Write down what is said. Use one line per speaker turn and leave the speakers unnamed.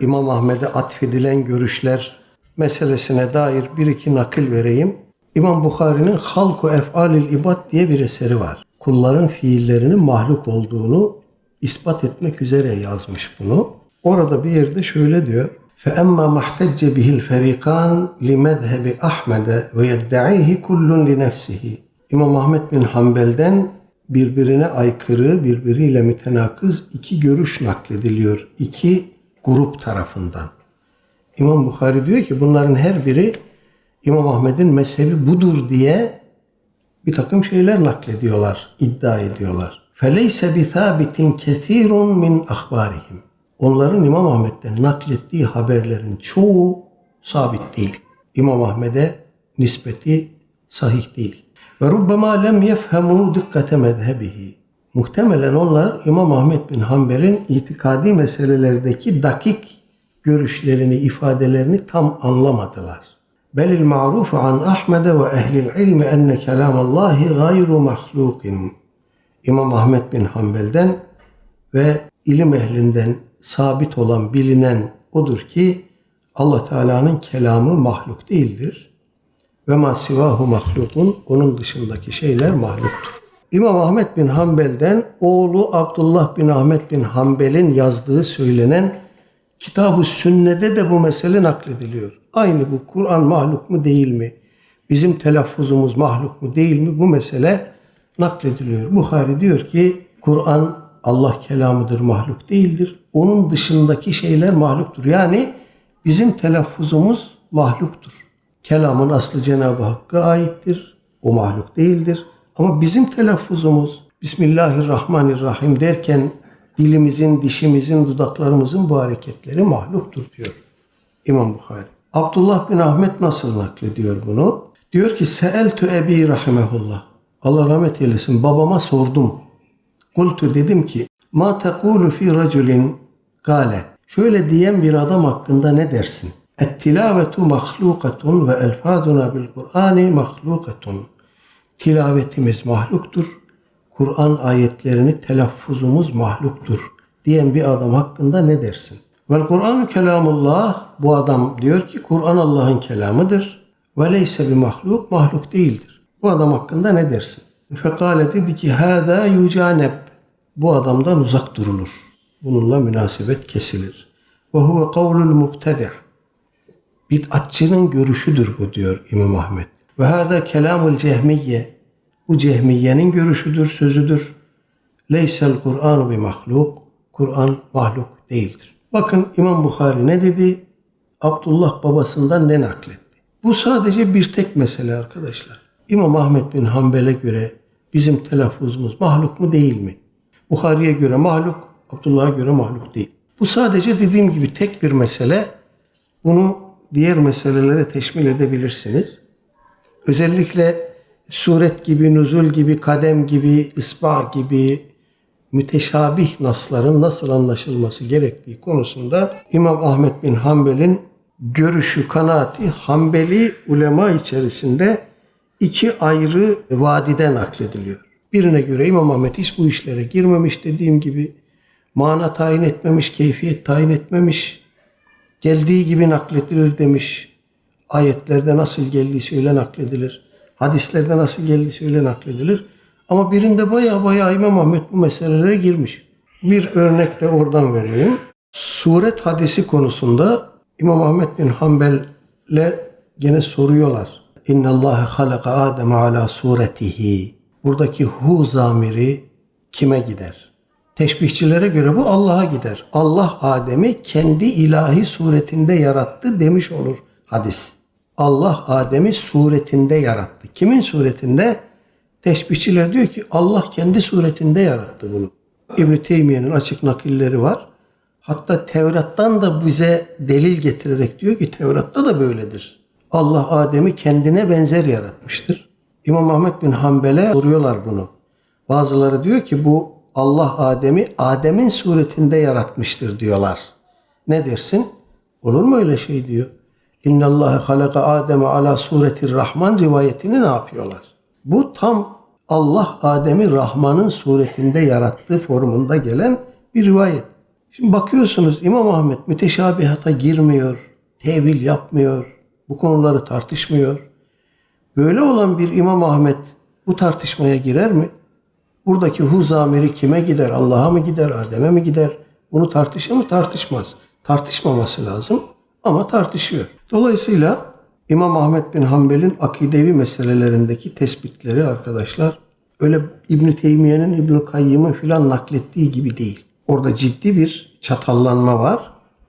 İmam Ahmet'e atfedilen görüşler meselesine dair bir iki nakil vereyim. İmam Bukhari'nin Halku Ef'alil İbad diye bir eseri var. Kulların fiillerinin mahluk olduğunu ispat etmek üzere yazmış bunu. Orada bir yerde şöyle diyor. فَأَمَّا مَحْتَجَّ بِهِ الْفَرِيقَانِ لِمَذْهَبِ أَحْمَدَ وَيَدَّعِيهِ كُلٌّ لِنَفْسِهِ İmam Ahmet bin Hanbel'den birbirine aykırı, birbiriyle mütenakız iki görüş naklediliyor. iki grup tarafından. İmam Bukhari diyor ki bunların her biri İmam Ahmet'in mezhebi budur diye bir takım şeyler naklediyorlar, iddia ediyorlar. فَلَيْسَ بِثَابِتٍ كَثِيرٌ مِنْ أَخْبَارِهِمْ Onların İmam Ahmet'ten naklettiği haberlerin çoğu sabit değil. İmam Ahmet'e nispeti sahih değil. Ve rubbema lem yefhemu dikkate mezhebihi. Muhtemelen onlar İmam Ahmet bin Hanbel'in itikadi meselelerdeki dakik görüşlerini, ifadelerini tam anlamadılar. Belil ma'rufu an Ahmed ve ehlil ilmi enne kelamallahi gayru mahlukin. İmam Ahmet bin Hanbel'den ve ilim ehlinden sabit olan bilinen odur ki Allah Teala'nın kelamı mahluk değildir. Ve ma sivahu mahlukun onun dışındaki şeyler mahluktur. İmam Ahmet bin Hanbel'den oğlu Abdullah bin Ahmet bin Hanbel'in yazdığı söylenen Kitab-ı Sünne'de de bu mesele naklediliyor. Aynı bu Kur'an mahluk mu değil mi? Bizim telaffuzumuz mahluk mu değil mi? Bu mesele naklediliyor. Buhari diyor ki Kur'an Allah kelamıdır, mahluk değildir. Onun dışındaki şeyler mahluktur. Yani bizim telaffuzumuz mahluktur. Kelamın aslı Cenab-ı Hakk'a aittir. O mahluk değildir. Ama bizim telaffuzumuz Bismillahirrahmanirrahim derken dilimizin, dişimizin, dudaklarımızın bu hareketleri mahluktur diyor İmam Bukhari. Abdullah bin Ahmet nasıl naklediyor bunu? Diyor ki Seeltü Ebi Rahimehullah. Allah rahmet eylesin. Babama sordum. Kultu dedim ki Ma tekulu fi raculin gale. Şöyle diyen bir adam hakkında ne dersin? Et-tilavetu mahlukatun ve elfaduna bil Kur'ani mahlukatun. Tilavetimiz mahluktur. Kur'an ayetlerini telaffuzumuz mahluktur diyen bir adam hakkında ne dersin? Vel Kur'anu kelamullah bu adam diyor ki Kur'an Allah'ın kelamıdır. Ve leyse bir mahluk mahluk değildir. Bu adam hakkında ne dersin? Fekale dedi ki hâdâ yucaneb. Bu adamdan uzak durulur. Bununla münasebet kesilir. Ve huve kavlul mubtedi' Bid'atçının görüşüdür bu diyor İmam Ahmet. Ve hâdâ kelamul cehmiyye. Bu cehmiyenin görüşüdür, sözüdür. Leysel Kur'anu bir mahluk. Kur'an mahluk değildir. Bakın İmam Bukhari ne dedi? Abdullah babasından ne nakletti? Bu sadece bir tek mesele arkadaşlar. İmam Ahmet bin Hanbel'e göre bizim telaffuzumuz mahluk mu değil mi? Bukhari'ye göre mahluk, Abdullah'a göre mahluk değil. Bu sadece dediğim gibi tek bir mesele. Bunu diğer meselelere teşmil edebilirsiniz. Özellikle suret gibi, nuzul gibi, kadem gibi, isba gibi müteşabih nasların nasıl anlaşılması gerektiği konusunda İmam Ahmet bin Hanbel'in görüşü, kanaati Hanbeli ulema içerisinde iki ayrı vadide naklediliyor. Birine göre İmam Ahmet hiç bu işlere girmemiş dediğim gibi mana tayin etmemiş, keyfiyet tayin etmemiş, geldiği gibi nakledilir demiş. Ayetlerde nasıl geldiği öyle nakledilir. Hadislerde nasıl geldiği öyle nakledilir. Ama birinde baya baya İmam Ahmet bu meselelere girmiş. Bir örnek de oradan vereyim. Suret hadisi konusunda İmam Ahmet bin Hanbel'le gene soruyorlar. İnna Allah halaka Adem ala suretihi. Buradaki hu zamiri kime gider? Teşbihçilere göre bu Allah'a gider. Allah Adem'i kendi ilahi suretinde yarattı demiş olur hadis. Allah Adem'i suretinde yarattı. Kimin suretinde? Teşbihçiler diyor ki Allah kendi suretinde yarattı bunu. İbn-i Teymiye'nin açık nakilleri var. Hatta Tevrat'tan da bize delil getirerek diyor ki Tevrat'ta da böyledir. Allah Adem'i kendine benzer yaratmıştır. İmam Ahmet bin Hanbel'e soruyorlar bunu. Bazıları diyor ki bu Allah Adem'i Adem'in suretinde yaratmıştır diyorlar. Ne dersin? Olur mu öyle şey diyor. İnna Allah halaka Adem'e ala suretir Rahman rivayetini ne yapıyorlar? Bu tam Allah Adem'i Rahman'ın suretinde yarattığı formunda gelen bir rivayet. Şimdi bakıyorsunuz İmam Ahmet müteşabihata girmiyor, tevil yapmıyor, bu konuları tartışmıyor. Böyle olan bir İmam Ahmet bu tartışmaya girer mi? Buradaki hu zamiri kime gider? Allah'a mı gider? Adem'e mi gider? Bunu tartışır mı? Tartışmaz. Tartışmaması lazım ama tartışıyor. Dolayısıyla İmam Ahmet bin Hanbel'in akidevi meselelerindeki tespitleri arkadaşlar öyle İbn Teymiye'nin İbn Kayyım'ın filan naklettiği gibi değil. Orada ciddi bir çatallanma var